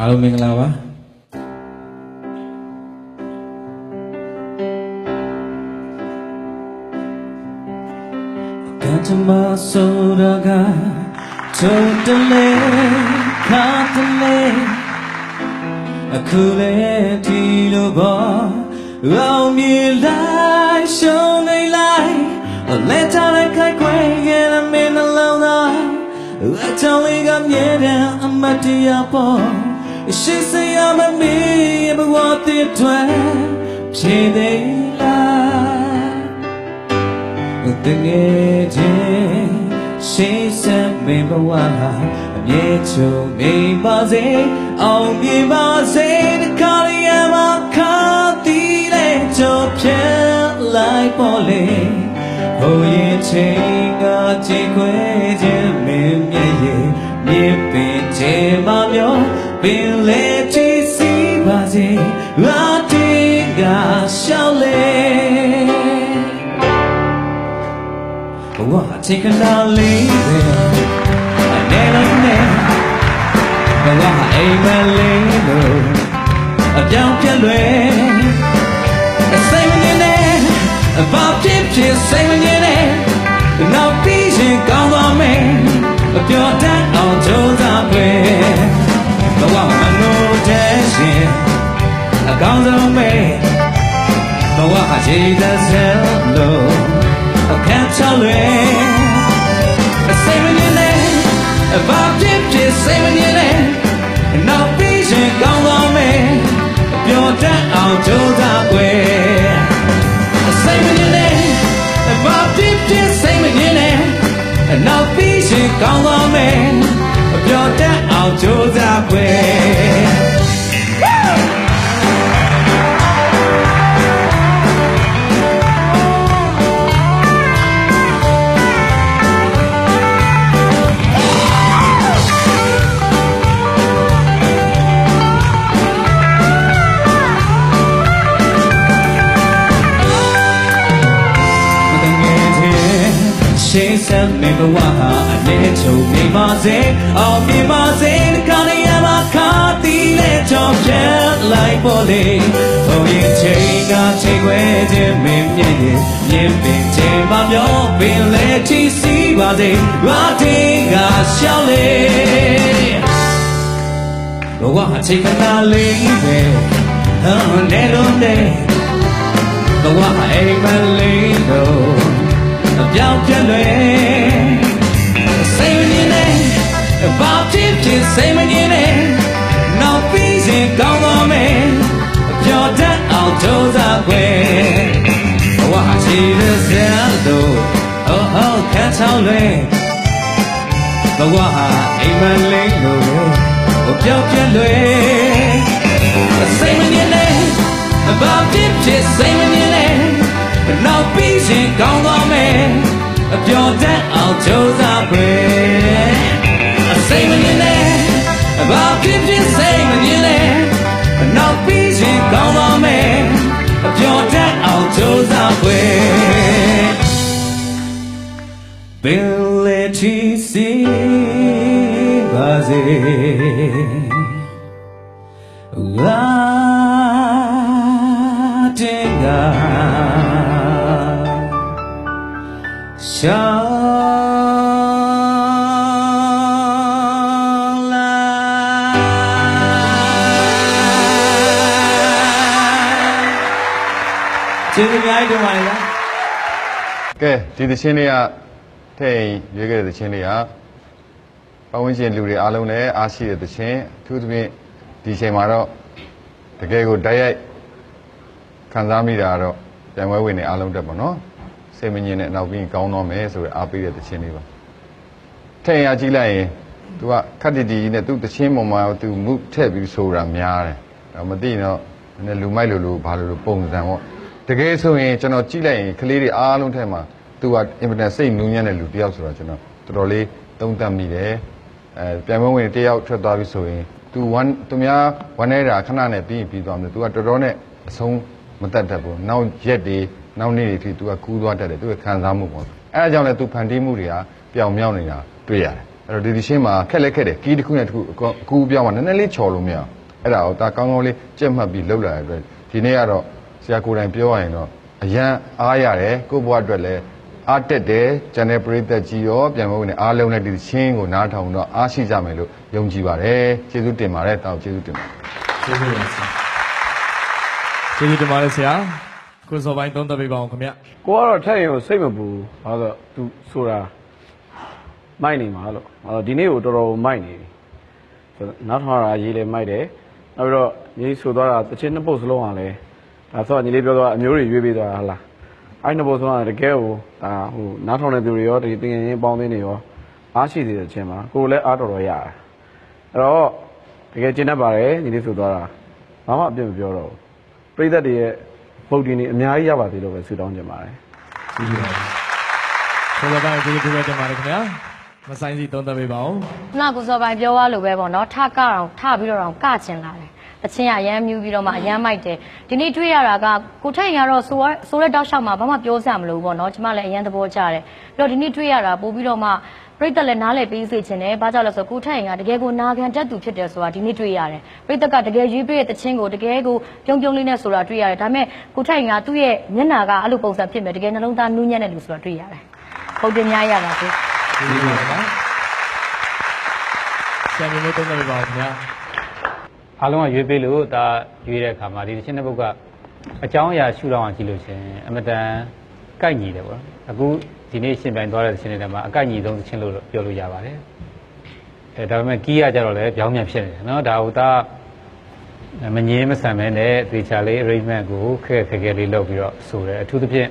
အားလုံးမင်္ဂလာပါကတမဆိုရကချုံတလေခါတလေအခုလေဒီလိုပေါ်အောင်မြင်လိုက်ရှုံးနေလိုက်လက်ချလိုက်ခိုက်ခွဲခဲ့တဲ့မင်းနှလုံးသားအချောင်းလေးကမြဲတဲ့အမတ်တရားပေါ် ရှိစေရမမီးဘဝတည်ထွယ်ဖြည့်သေးလားတကယ်ချင်းရှိစက်မင်းဘဝဟာအမြဲချုံနေပါစေအောင်ပြပါစေတခါရရမခါတီးလေကြောဖြဲလိုက်ပေါ်လေဟိုရင်ချင်းကကြည်ခွဲခြင်းမင်းမျက်ရည်မြစ်ပင်ချေမမျော ပင်လေချီစီပါစေငါတင်ကရှောက်လေဘဝအချိန်ခဏလေးပဲအနေနဲ့နဲ့ဘဝဟာအိမ်မ စ်ဖြစ်စိတ်မငြင်းနဲ့နောက်ပြီးရင်ကောင်းသွားမယ်ပျော်တတ်အောင်ကြိုးစားွယ်စိတ်မငြင်းနဲ့ဘာဖြစ်ဖြစ်စိတ်မငြင်းနဲ့နောက်ပြီးရင်ကောင်းသွားမယ်ပျော်တတ်အောင်ကြိုးစားွယ် ရှေးစံမေဘဝဟာအနေချုံနေပါစေအောင်မြင်ပါစေဒီကနေ့ရမှာခါတီးတဲ့ကြောင့်ပြတ်လိုက်ပေါ်လေဘုံရင်ချိန်ကချိန်ခွဲခြင်းမင်းမြင်ရင်မြင်ပင်ချိန်မမျောပင်လေချီစီပါစေဘာတင်ကရှောက်လေဘဝအချိန်ခဏလေးပဲဟမ်နေလို့နေဘဝအိမ်မလေးတို့ အပြောင်းပြက်လွယ်စိတ်မငြင်းနဲ့ဘာဖြစ်ဖြစ်စိတ်မငြင်းနဲ့နောက်ပြီးရင်ကောင်းသွားမယ်အပြောင်းတတ်အောင်ကြိုးစားွယ်ဘဝချီရစံတို့ဟောဟောခန်းချောင်းလွယ်ဘဝဟာအိမ်မလေးတို့အပြောင်းပြက်လွယ်စိတ်မငြင်းနဲ့ဘာဖြစ်ဖြစ်စိတ်မငြင်းနဲ့နောက်ပြီးရင် ကောင်းသွားမယ်အပြော်တတ်အောင်ကြိုးစားပဲစိတ်မငြင်းနဲ့ဘာဖြစ်ဖြစ်စိတ်မငြင်းနဲ့နောက်ပြီးရင်ကောင်းသွားမယ်အပြော်တတ်အောင်ကြိုးစားပဲပင်လေချီစီပါစေ Latinga Shala Chính là ai đâu mày đó ကဲဒီသချင်းလေးကထဲ့ရင်ရွေးခဲ့တဲ့သချင်းလေးကပတ်ဝန်းကျင်လူတွေအားလုံးလည်းအားရှိတဲ့သချင်းအထူးသဖြင့်ဒီအချိန်မှာတော့တကယ်ကိုတိုက်ရိုက်ခံစားမိတာကတော့ပြိုင်ပွဲဝင်တွေအားလုံးတက်ပါနော် စိတ်မငြင်းနဲ့နောက်ပြီးကောင်းတော့မယ်ဆိုရအားပေးတဲ့သချင်းလေးပါထဲ့ရင်အကြည့်လိုက်ရင် तू ကခက်တီတီနဲ့သူ့သချင်းပေါ်မှာ तू မုထည့်ပြီးဆိုတာများတယ်ဒါမသိရင်တော့နည်းနည်းလူမိုက်လိုလိုဘာလိုလိုပုံစံပေါ့တကယ်ဆိုရင်ကျွန်တော်ကြည့်လိုက်ရင်ကလေးတွေအားလုံးထဲမှာ तू ကအင်မတန်စိတ်နူးညံ့တဲ့လူတစ်ယောက်ဆိုတော့ကျွန်တော်တော်တော်လေးသုံးသပ်မိတယ်အဲပြန်ပွဲဝင်တစ်ယောက်ထွက်သွားပြီဆိုရင် तू ဝမ်းသူများဝမ်းနေတာခဏနဲ့ပြီးရင်ပြီးသွားမယ် तू ကတော်တော်နဲ့အဆုံးမတတ်တတ်ဘူးနောက်ရက်တွေ နောက်နေ့တွေထိ तू ကကူးသွားတတ်တယ်သူ့ရဲ့ခံစားမှုပေါ့အဲဒါကြောင့်လည်း तू ဖန်တီးမှုတွေကပျောင်မြောက်နေတာတွေ့ရတယ်အဲ့တော့ဒီဒီရှင်းမှာခက်လဲခက်တယ်ကီးတစ်ခုနဲ့တစ်ခုအကူပြောင်းမှာနည်းနည်းလေးချော်လို့မရအောင်အဲ့ဒါကိုဒါကောင်းကောင်းလေးကြက်မှတ်ပြီးလှုပ်လာတဲ့အတွက်ဒီနေ့ကတော့ဆရာကိုယ်တိုင်ပြောရရင်တော့အရန်အားရတယ်ကို့ဘဝအတွက်လည်းအားတက်တယ်ကျန်တဲ့ပရိသတ်ကြီးရောပြန်ဖို့နဲ့အားလုံးနဲ့ဒီချင်းကိုနားထောင်တော့အားရှိကြမယ်လို့ယုံကြည်ပါတယ်ကျေးဇူးတင်ပါတယ်တောင်းကျေးဇူးတင်ပါတယ်ကျေးဇူးတင်ပါဆရာကျေးဇူးတင်ပါတယ်ဆရာ ကိုစောပိုင်းသုံးသပ်ပေးပါအောင်ခင်ဗျကိုကတော့ထက်ရင်ကိုစိတ်မပူဘာလို့လဲသူဆိုတာမိုက်နေမှာလို့အဲ့တော့ဒီနေ့ကိုတော်တော်မိုက်နေပြီဆိုတော့နောက်ထောင်တာရေးလဲမိုက်တယ်နောက်ပြီးတော့ရေးဆိုသွားတာတစ်ချင်းနှစ်ပုတ်စလုံးကလည်းဒါဆိုတော့ညီလေးပြောသွားအမျိုးတွေရွေးပေးသွားတာဟလားအဲ့နှစ်ပုတ်စလုံးကတကယ်ကိုဒါဟိုနောက်ထောင်တဲ့သူတွေရောဒီတင်ငယ်ချင်းပေါင်းသင်းတွေရောအားရှိသေးတဲ့ချင်းမှာကိုယ်လည်းအားတော်တော်ရတယ်အဲ့တော့တကယ်ကျင်းတတ်ပါတယ်ညီလေးဆိုသွားတာဘာမှအပြစ်မပြောတော့ဘူးပြိသက်တွေရဲ့ ပုတ်တင်တွေအများကြီးရပါသေးလို့ပဲဆုတောင်းချင်ပါတယ်ကျေးဇူးပါကိုစောပိုင်းကျေးဇူးတင်ပါတယ်ခင်ဗျာမဆိုင်စီသုံးသပ်ပေးပါအောင်ခုနကကိုစောပိုင်းပြောသွားလို့ပဲပေါ့နော်ထကတော့ထပြီးတော့တော့ကချင်လာတယ် အချင်းကအရမ်းမြူးပြီးတော့မှအရမ်းမိုက်တယ်ဒီနေ့တွေ့ရတာကကိုထိုင်ရတော့ဆိုရဆိုတဲ့တောက်လျှောက်မှာဘာမှပြောစရာမလိုဘူးပေါ့နော်ကျမလည်းအရမ်းသဘောကျတယ်ပြီးတော့ဒီနေ့တွေ့ရတာပို့ပြီးတော့မှပြိတ္တလည်းနားလည်ပေးစေချင်တယ်ဘာကြောင့်လဲဆိုတော့ကိုထိုင်ကတကယ်ကိုနာခံတတ်သူဖြစ်တယ်ဆိုတာဒီနေ့တွေ့ရတယ်ပြိတ္တကတကယ်ရွေးပေးတဲ့တခြင်းကိုတကယ်ကိုပြုံးပြုံးလေးနဲ့ဆိုတာတွေ့ရတယ်ဒါပေမဲ့ကိုထိုင်ကသူ့ရဲ့မျက်နာကအဲ့လိုပုံစံဖြစ်မယ်တကယ်နှလုံးသားနူးညံ့တဲ့လူဆိုတာတွေ့ရတယ်ဟုတ်တယ်များရပါစေကျေးဇူးပါခင်ဗျာဆရာမျိုးမျိုးသုံးသပ်ပေးပါအောင်ခင်ဗျာ အားလုံးကရွေးပေးလို့ဒါရွေးတဲ့အခါမှာဒီတစ်ချင်းတစ်ပုတ်ကအကြောင်းအရာရှုထောင့်အောင်ကြည့်လို့ရှရင်အမတန်ကိုက်ညီတယ်ပေါ့နော်အခုဒီနေ့ရှင်ပြိုင်သွားတဲ့တစ်ချင်းတွေမှာအကိုက်ညီဆုံးတစ်ချင်းလို့ပြောလို့ရပါတယ်အဲဒါပေမဲ့ကီးရကြတော့လည်းပြောင်းပြန်ဖြစ်နေတယ်နော်ဒါဟိုဒါမငင်းမဆန်မဲနဲ့သေချာလေး arrangement ကိုခက်ခက်ခဲခဲလေးလုပ်ပြီးတော့ဆိုတယ်အထူးသဖြင့်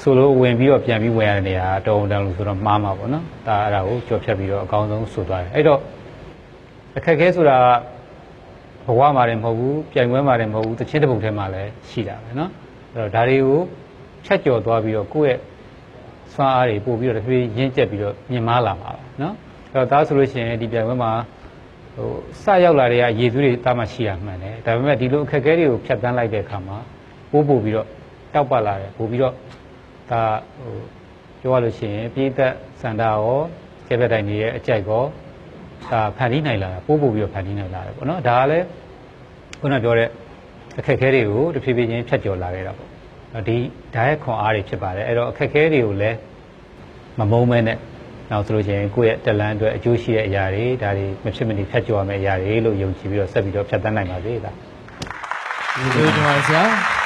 ဆိုလို့ဝင်ပြီးတော့ပြန်ပြီးဝင်ရတဲ့နေရာတော်ုံတန်လို့ဆိုတော့မှားမှာပေါ့နော်ဒါအဲ့ဒါကိုကြော်ဖြတ်ပြီးတော့အကောင်းဆုံးဆိုသွားတယ်အဲ့တော့အခက်ခဲဆိုတာက ဘဝမှာလည်းမဟုတ်ဘူးပြိုင်ပွဲမှာလည်းမဟုတ်ဘူးတစ်ချင်းတစ်ပုတ်ထဲမှာလည်းရှိတာပဲเนาะအဲ့တော့ဒါတွေကိုဖြတ်ကျော်သွားပြီးတော့ကိုယ့်ရဲ့စွမ်းအားတွေပို့ပြီးတော့တစ်ပြေးရင့်ကျက်ပြီးတော့မြင်မာလာမှာပါเนาะအဲ့တော့ဒါဆိုလို့ရှိရင်ဒီပြိုင်ပွဲမှာဟိုစရောက်လာတဲ့ရေသွေးတွေတာမှရှိရမှန်တယ်ဒါပေမဲ့ဒီလိုအခက်အခဲတွေကိုဖြတ်တန်းလိုက်တဲ့အခါမှာပို့ပို့ပြီးတော့တောက်ပလာတယ်ပို့ပြီးတော့ဒါဟိုပြောရလို့ရှိရင်ပြည်သက်စန္ဒာရောကျေဘက်တိုင်တွေရဲ့အကြိုက်ရော ဒါဖန်တီးနိုင်လာတာပို့ပို့ပြီးတော့ဖန်တီးနိုင်လာတယ်ပေါ့နော်ဒါကလည်းခုနပြောတဲ့အခက်အခဲတွေကိုတဖြည်းဖြည်းချင်းဖြတ်ကျော်လာခဲ့တာပေါ့နော်ဒီဒါရဲ့ခွန်အားတွေဖြစ်ပါတယ်အဲ့တော့အခက်အခဲတွေကိုလည်းမမုန်းမဲနဲ့နောက်ဆိုလို့ရှိရင်ကိုယ့်ရဲ့တလန်အတွက်အကျိုးရှိတဲ့အရာတွေဒါတွေမဖြစ်မနေဖြတ်ကျော်ရမယ့်အရာတွေလို့ယုံကြည်ပြီးတော့ဆက်ပြီးတော့ဖြတ်တန်းနိုင်ပါသေးတယ်ကျေးဇူးတင်ပါတယ်ဆရာ